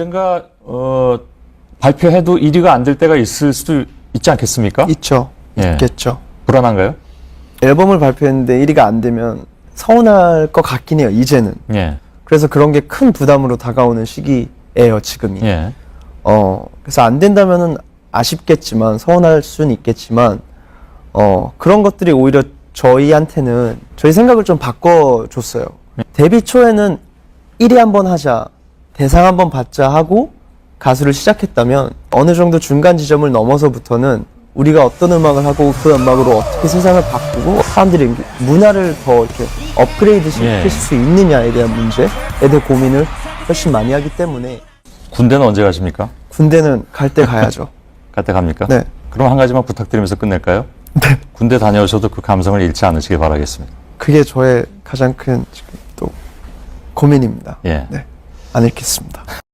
언젠가 어, 발표해도 1위가 안 될 때가 있을 수도 있지 않겠습니까? 있죠. 예. 있겠죠. 불안한가요? 앨범을 발표했는데 1위가 안 되면 서운할 것 같긴 해요. 이제는. 예. 그래서 그런 게 큰 부담으로 다가오는 시기예요. 지금이. 예. 어, 그래서 안 된다면은 아쉽겠지만 서운할 수는 있겠지만 어, 그런 것들이 오히려 저희한테는 저희 생각을 좀 바꿔줬어요. 데뷔 초에는 1위 한 번 하자, 대상 한번 받자 하고 가수를 시작했다면 어느 정도 중간 지점을 넘어서부터는 우리가 어떤 음악을 하고 그 음악으로 어떻게 세상을 바꾸고 사람들이 문화를 더 이렇게 업그레이드 시킬 예. 수 있느냐에 대한 문제에 대해 고민을 훨씬 많이 하기 때문에 군대는 언제 가십니까? 군대는 갈 때 가야죠. 갈 때 갑니까? 네. 그럼 한 가지만 부탁드리면서 끝낼까요? 네. 군대 다녀오셔도 그 감성을 잃지 않으시길 바라겠습니다. 그게 저의 가장 큰 지금 또 고민입니다. 예. 네. 안 읽겠습니다.